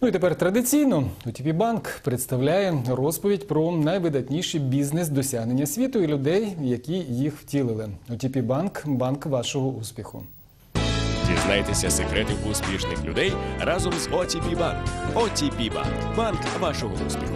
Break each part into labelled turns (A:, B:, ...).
A: Ну і тепер традиційно OTP Банк представляє розповідь про найвидатніші бізнес-досягнення світу і людей, які їх втілили. OTP Банк – банк вашого успіху.
B: Дізнайтеся секрети успішних людей разом з OTP Bank. OTP Bank – банк вашого успіху.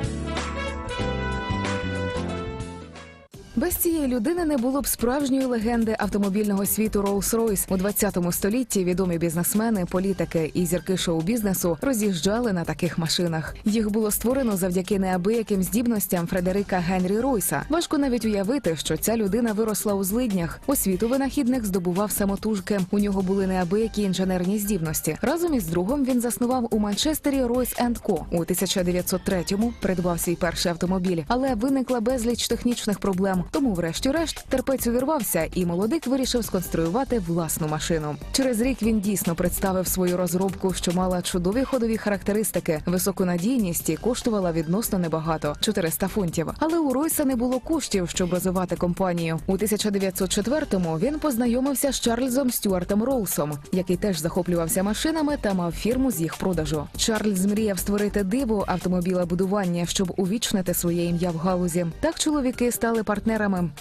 C: Без цієї людини не було б справжньої легенди автомобільного світу Rolls-Royce. У 20 столітті відомі бізнесмени, політики і зірки шоу-бізнесу роз'їжджали на таких машинах. Їх було створено завдяки неабияким здібностям Фредерика Генрі Ройса. Важко навіть уявити, що ця людина виросла у злиднях. Освіту винахідник здобував самотужки. У нього були неабиякі інженерні здібності. Разом із другом він заснував у Манчестері Royce Co. У 1903-му придбав свій перший автомобіль, але виникла безліч технічних проблем. Тому, врешті-решт, терпець увірвався, і молодик вирішив сконструювати власну машину. Через рік він дійсно представив свою розробку, що мала чудові ходові характеристики, високу надійність і коштувала відносно небагато 400 фунтів. Але у Ройса не було коштів, щоб розвивати компанію. У 1904-му він познайомився з Чарльзом Стюартом Роусом, який теж захоплювався машинами та мав фірму з їх продажу. Чарльз мріяв створити диво автомобілебудування, щоб увічнити своє ім'я в галузі. Так чоловіки стали партнерами.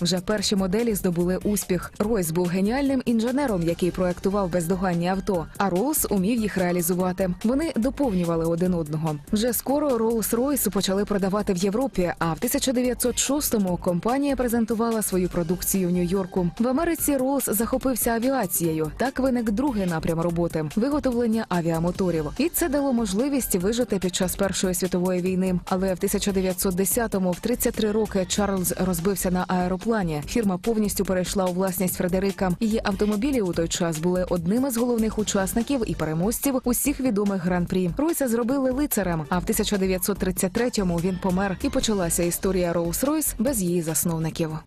C: Вже перші моделі здобули успіх. Ройс був геніальним інженером, який проектував бездоганні авто. А Роуз умів їх реалізувати. Вони доповнювали один одного. Вже скоро Rolls-Royce почали продавати в Європі. А в 1906-му компанія презентувала свою продукцію в Нью-Йорку. В Америці Ролс захопився авіацією. Так виник другий напрям роботи виготовлення авіамоторів. І це дало можливість вижити під час Першої світової війни. Але в 1910-му, в 33 роки, Чарльз розбився на аероплані. Фірма повністю перейшла у власність Фредерика. Її автомобілі у той час були одними з головних учасників і переможців усіх відомих гран-прі. Ройса зробили лицарем. А в 1933-му він помер і почалася історія Rolls-Royce без її засновників.